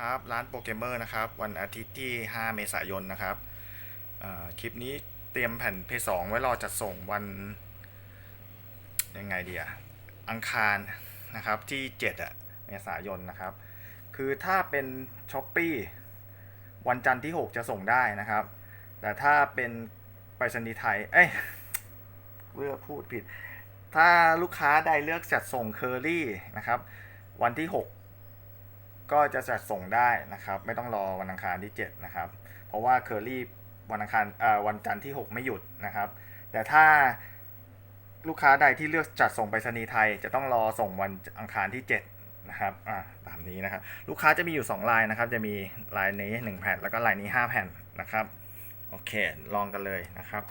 ครับ ร้านโปรเกมเมอร์นะครับ วันอาทิตย์ที่ 5 เมษายนนะครับคลิปนี้เตรียมแผ่นเพย์สองไว้รอจัดส่งวันยังไงดีอะอังคารนะครับที่ 7อะเมษายนนะครับ คือถ้าเป็นช้อปปีวันจันทร์ที่ 6 จะส่งได้นะครับ แต่ถ้าเป็นไปรษณีย์ไทย เอ้ยเลือกพูดผิด ถ้าลูกค้าใดเลือกจัดส่งเคอรี่นะครับ วันที่ 6 ก็จะจัดส่งได้นะครับ ไม่ต้องรอวันอังคารที่ 7 นะครับ เพราะว่าเคอรี่วันอังคารเอ่อวันจันทร์ที่ 6 ไม่หยุดนะครับ แต่ถ้าลูกค้าใดที่เลือกจัดส่งไปรษณีย์ไทย จะต้องรอส่งวันอังคารที่ 7 นะครับอ่าตามนี้นะครับ ลูกค้าจะมีอยู่ 2 ลายนะครับ จะมีลายนี้ 1 แผ่นแล้วก็ลายนี้ 5 แผ่นนะครับ โอเค ลองกันเลยนะครับ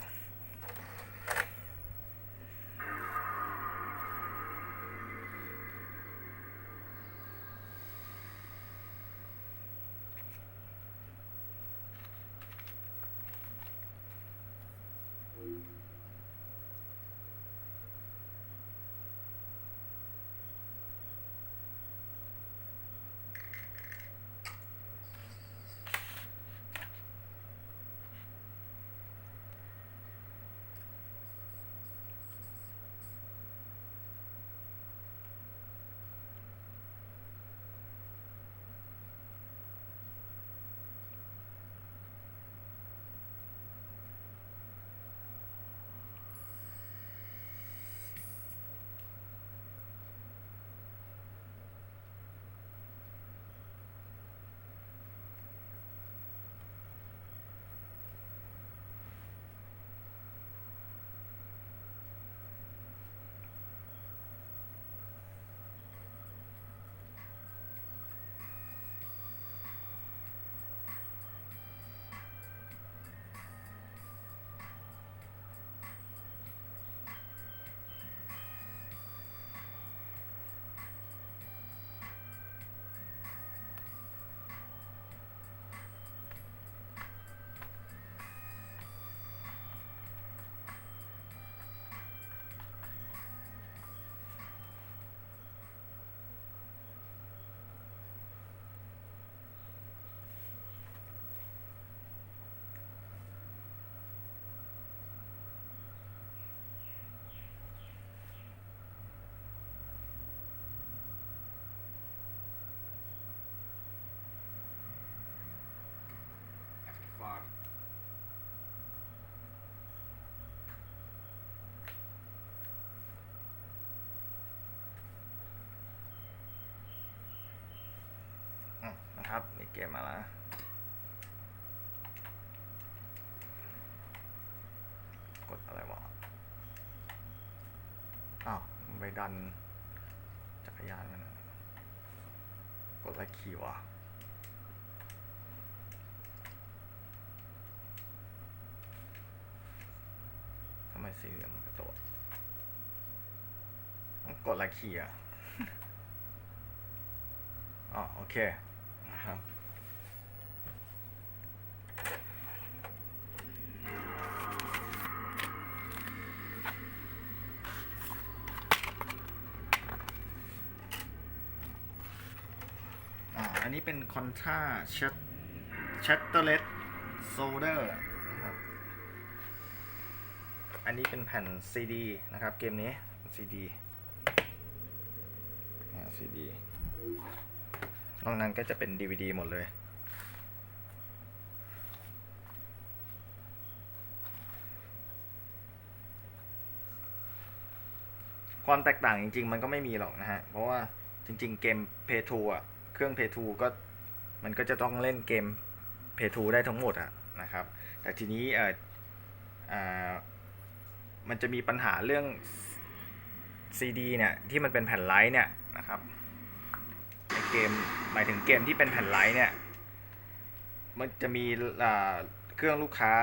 ครับนี่เกมมาแล้วกดอะไรวะอ้าวไปดัน จักรยานมันอะกดอะไรขี่วะทำไมสีเหลี่ยมมันกระโดดต้องกดอะไรขี่อะอ๋อโอเค นนี้เป็นคอนท่าเชตเชตเตอร์เลสโซเดอร์นะครับ อันนี้เป็นแผ่น CD นะครับ เกมนี้ CD อ่า CD นอกนั้นก็จะเป็น DVD หมดเลย ความแตกต่างจริง ๆ มันก็ไม่มีหรอกนะฮะ เพราะว่าจริง ๆ เกม Play 2อะ เครื่อง Play 2ก็มันก็จะต้องเล่นเกม Play 2ได้ทั้งหมดอะนะครับ แต่ทีนี้เอ่ออ่ามันจะมีปัญหาเรื่อง CD เนี่ยที่มันเป็นแผ่นไลท์เนี่ยนะครับในเกมหมายถึงเกมที่เป็นแผ่นไลท์เนี่ยมันจะมีเครื่องลูกค้า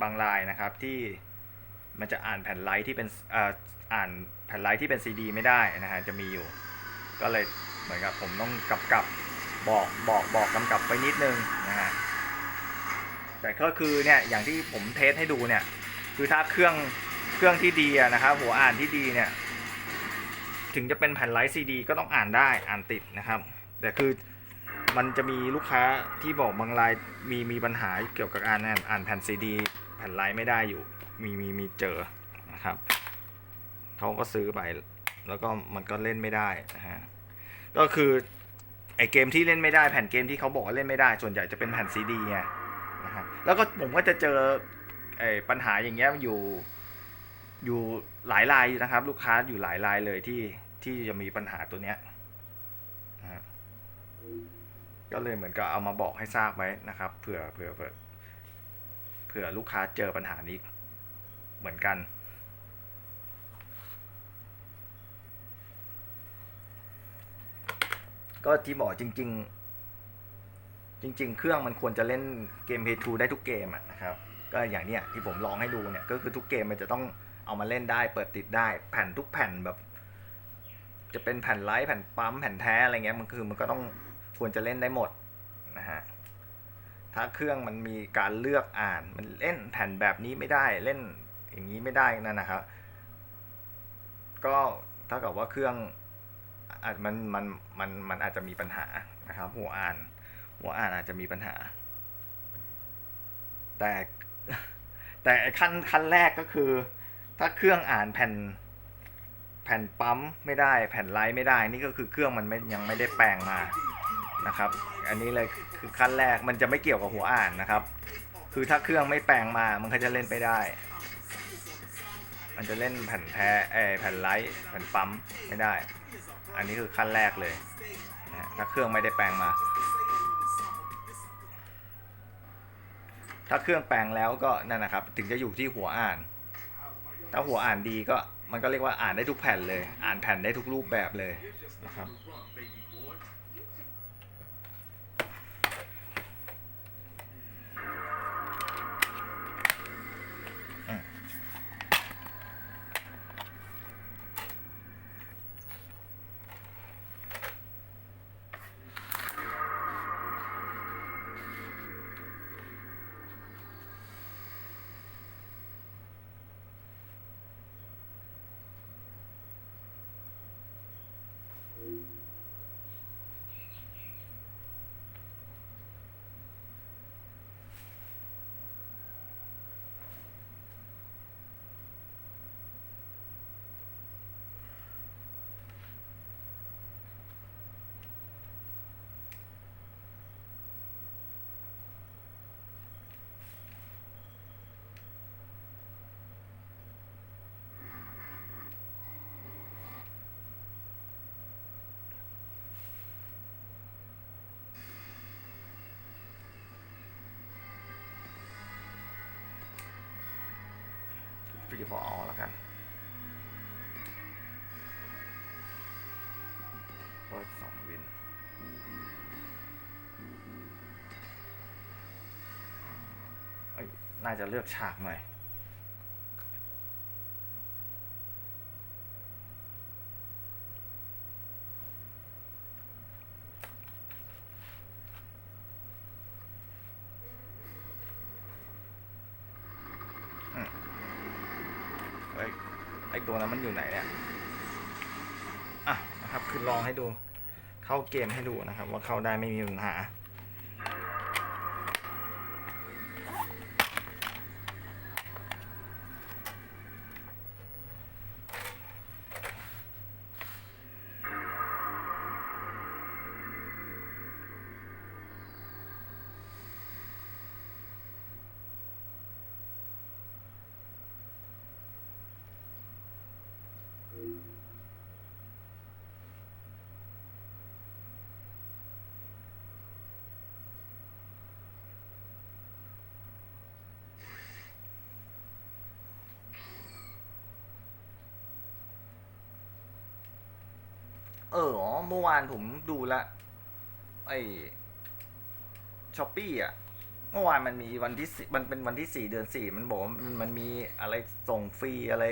บางรายนะครับที่มันจะอ่านแผ่นไลท์ที่เป็นอ่านแผ่นไลท์ที่เป็นซีดีไม่ได้นะฮะจะมีอยู่ ก็เลย มือนกับผมต้องกลับกับบอกบอกบอกกำกับไปนิดนึงนะฮะแต่ก็คือเนี่ยอย่างที่ผมเทสให้ดูเนี่ย คือถ้าเครื่องเครื่องที่ดีนะครับหัวอ่านที่ดีเนี่ย ถึงจะเป็นแผ่นไลท์ซีดีก็ต้องอ่านได้อ่านติดนะครับ แต่คือมันจะมีลูกค้าที่บอกบางรายมีมีปัญหาเกี่ยวกับการอ่านอ่านแผ่นซีดีแผ่นไลท์ไม่ได้อยู่มีมีมีเจอนะครับเขาก็ซื้อไปแล้วก็มันก็เล่นไม่ได้นะฮะ ก็คือไอเกมที่เล่นไม่ได้แผ่นเกมที่เขาบอกว่าเล่นไม่ได้ ส่วนใหญ่จะเป็นแผ่นซีดีไงนะฮะแล้วก็ผมก็จะเจอไอปัญหาอย่างเงี้ยอยู่อยู่หลายรายนะครับ ลูกค้าอยู่หลายรายเลยที่ที่จะมีปัญหาตัวเนี้ยนะฮะก็เลยเหมือนกับเอามาบอกให้ทราบไว้นะครับเผื่อเผื่อเผื่อเผื่อลูกค้าเจอปัญหานี้เหมือนกัน ก็ที่บอกจริง ๆ จริง ๆ เครื่องมันควรจะเล่นเกม Play 2ได้ทุกเกมอะนะครับก็อย่างเนี้ยที่ผมลองให้ดูเนี่ยก็คือทุกเกมมันจะต้องเอามาเล่นได้ เปิดติดได้แผ่นทุกแผ่นแบบ จะเป็นแผ่นไลท์แผ่นปั๊มแผ่นแท้อะไรเงี้ยมันคือมันก็ต้องควรจะเล่นได้หมดนะฮะถ้าเครื่องมันมีการเลือกอ่านมันเล่นแผ่นแบบนี้ไม่ได้เล่นอย่างนี้ไม่ได้นั่นนะครับ ก็เท่ากับว่าเครื่อง อาจมันมันมันมันอาจจะมีปัญหานะครับ หัวอ่านหัวอ่านอาจจะมีปัญหา แต่แต่ขั้นขั้นแรกก็คือ ถ้าเครื่องอ่านแผ่น แผ่นปั๊มไม่ได้ แผ่นไลท์ไม่ได้ นี่ก็คือเครื่องมันมยังไม่ได้แปลงมานะครับ อันนี้เลยคือขั้นแรกมันจะไม่เกี่ยวกับหัวอ่านนะครับ คือถ้าเครื่องไม่แปลงมามันก็จะเล่นไม่ได้ มันจะเล่นแผ่นแท้เอแผ่นไลท์แผ่นปั๊มไม่ได้ อันนี้คือขั้นแรกเลยนะถ้าเครื่องไม่ได้แปลงมา ถ้าเครื่องแปลงแล้วก็นั่นนะครับ ถึงจะอยู่ที่หัวอ่าน ถ้าหัวอ่านดีก็มันก็เรียกว่าอ่านได้ทุกแผ่นเลย อ่านแผ่นได้ทุกรูปแบบเลยนะครับ ฟรีฟอร์อาแล้วกันเปิดสองวินเอ้ยน่าจะเลือกฉากหน่อย ไอ้ไอ้ ตัวนั้นมันอยู่ไหนเนี่ยอะนะครับคือลองให้ดู เข้าเกมให้ดูนะครับ ว่าเข้าได้ไม่มีปัญหา เอออ๋อเมื่อวานผมดูละไอช้อปปี้อะ เมื่อวานมันมีวันที่สี่มันเป็นวันที่สี่เดือนสี่มันบอกว่ามันมันมีอะไรส่งฟรีอะไร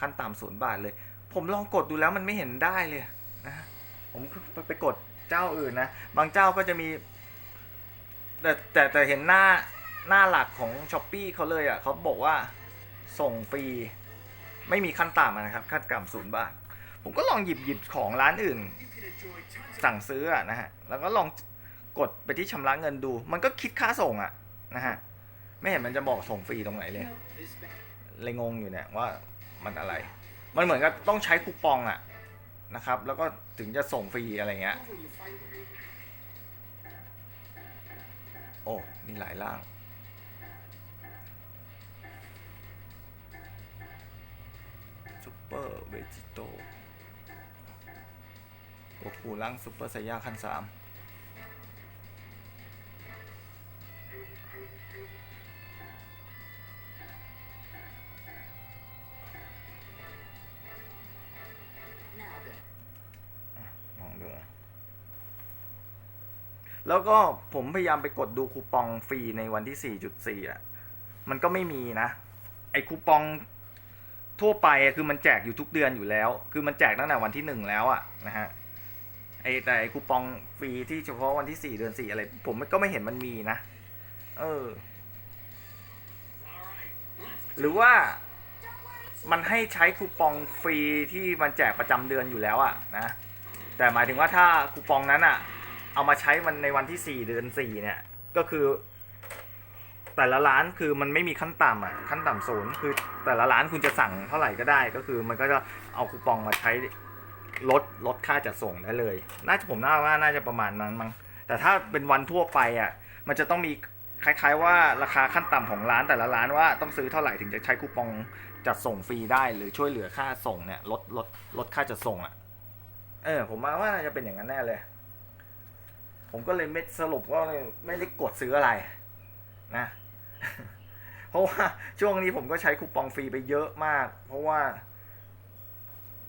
ขั้นต่ำศูนย์บาทเลย ผมลองกดดูแล้วมันไม่เห็นได้เลยนะผมไปไปกดเจ้าอื่นนะ บางเจ้าก็จะมี แต่แต่แต่เห็นหน้าหน้าหลักของช้อปปีเขาเลยอะเขาบอกว่าส่งฟรี ไม่มีขั้นต่ำนะครับ ขั้นต่ำศูนย์บาท ผมก็ลองหยิบหยิบของร้านอื่น สั่งซื้อนะฮะ แล้วก็ลองกดไปที่ชำระเงินดู มันก็คิดค่าส่งอะนะฮะ ไม่เห็นมันจะบอกส่งฟรีตรงไหนเลย เลยงงอยู่เนี่ยว่ามันอะไร มันเหมือนกับต้องใช้คูปองอะนะครับ แล้วก็ถึงจะส่งฟรีอะไรเงี้ย โอ้มีหลายร่างซูเปอร์เวจิโต โกคูร่างซูเปอร์ไซย่าขั้นสามลองดู แล้วก็ผมพยายามไปกดดูคูปองฟรีในวันที่ 4.4 อะ มันก็ไม่มีนะ ไอ้คูปองทั่วไปคือมันแจกอยู่ทุกเดือนอยู่แล้ว คือมันแจกตั้งแต่วันที่หนึ่งแล้วอะนะฮะ ไอแต่ไอคูปองฟรีที่เฉพาะวันที่สี่เดือนสี่อะไร ผมก็ไม่เห็นมันมีนะ เออ หรือว่ามันให้ใช้คูปองฟรีที่มันแจกประจำเดือนอยู่แล้วอะนะ แต่หมายถึงว่าถ้าคูปองนั้นอะเอามาใช้มันในวันที่สี่เดือนสี่เนี่ย ก็คือ แต่ละร้านคือมันไม่มีขั้นต่ำอะขั้นต่ำศูนย์คือแต่ละร้านคุณจะสั่งเท่าไหร่ก็ได้ ก็คือมันก็จะเอาคูปองมาใช้ ลดลดค่าจัดส่งได้เลย น่าจะผมน่าว่าน่าจะประมาณนั้นมั้งแต่ถ้าเป็นวันทั่วไปอะ มันจะต้องมีคล้าย ๆ ว่าราคาขั้นต่ำของร้านแต่ละร้านว่าต้องซื้อเท่าไหร่ถึงจะใช้คูปองจัดส่งฟรีได้หรือช่วยเหลือค่าส่งเนี่ยลดลดลดค่าจัดส่งอะ เออ ผมว่าว่าน่าจะเป็นอย่างนั้นแน่เลย ผมก็เลยไม่สรุปว่าไม่ได้กดซื้ออะไร นะ เพราะว่าช่วงนี้ผมก็ใช้คูปองฟรีไปเยอะมาก เพราะว่า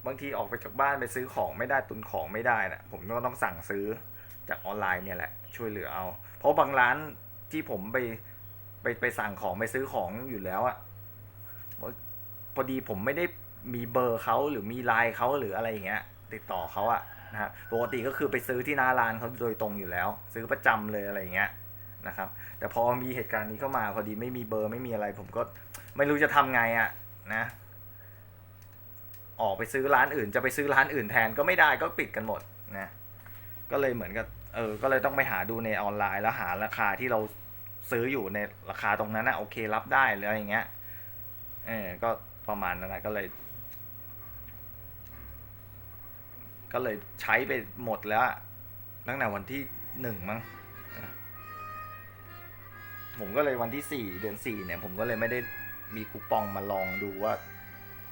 บางทีออกไปจากบ้านไปซื้อของไม่ได้ตุนของไม่ได้นะผมก็ต้องสั่งซื้อจากออนไลน์เนี่ยแหละ ช่วยเหลือเอา เพราะบางร้านที่ผมไปไปไปสั่งของไปซื้อของอยู่แล้วอะพอดีผมไม่ได้มีเบอร์เขาหรือมีไลน์เขาหรืออะไรอย่างเงี้ย ติดต่อเขาอะนะฮะปกติก็คือไปซื้อที่หน้าร้านเขาโดยตรงอยู่แล้ว ซื้อประจำเลยอะไรอย่างเงี้ยนะครับ แต่พอมีเหตุการณ์นี้เข้ามาพอดีไม่มีเบอร์ไม่มีอะไร ผมก็ไม่รู้จะทำไงอะนะ ออกไปซื้อร้านอื่น จะไปซื้อร้านอื่นแทนก็ไม่ได้ก็ปิดกันหมดนะก็เลยเหมือนกับเออก็เลยต้องไปหาดูในออนไลน์แล้วหาราคาที่เราซื้ออยู่ในราคาตรงนั้นนะโอเครับได้หรืออะไรอย่างเงี้ยเออก็ประมาณนั้นนะก็เลย ก็เลยใช้ไปหมดแล้วตั้งแต่วันที่หนึ่งมั้งผมก็เลยวันที่สี่เดือนสี่เนี่ย ผมก็เลยไม่ได้มีคูปองมาลองดูว่า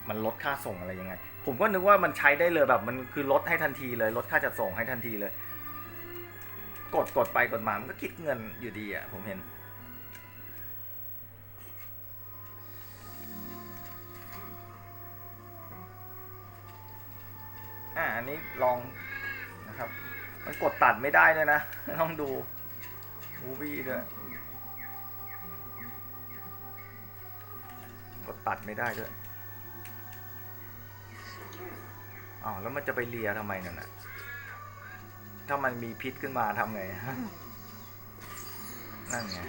มันลดค่าส่งอะไรยังไง ผมก็นึกว่ามันใช้ได้เลยแบบมันคือลดให้ทันทีเลยลดค่าจัดส่งให้ทันทีเลย กดกดไปกดมา มันก็คิดเงินอยู่ดีอะ ผมเห็น อ่าอันนี้ลองนะครับ มันกดตัดไม่ได้ด้วยนะ ต้องดูมูวี่ด้วยกดตัดไม่ได้ด้วย อ๋อแล้วมันจะไปเลียทำไมนั่นน่ะ ถ้ามันมีพิษขึ้นมาทำไงนั่นไง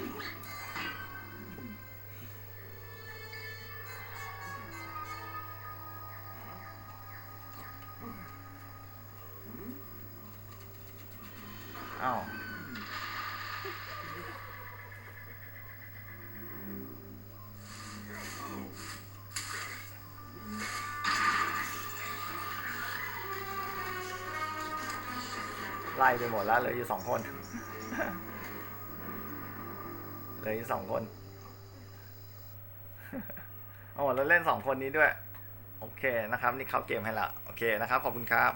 ไล่ไปหมดแล้วเหลืออยู่สองคนเหลืออยู่สองคนโอ้แล้วเล่นสองคนนี้ด้วย โอเคนะครับ นี่เข้าเกมให้ละโอเคนะครับ ขอบคุณครับ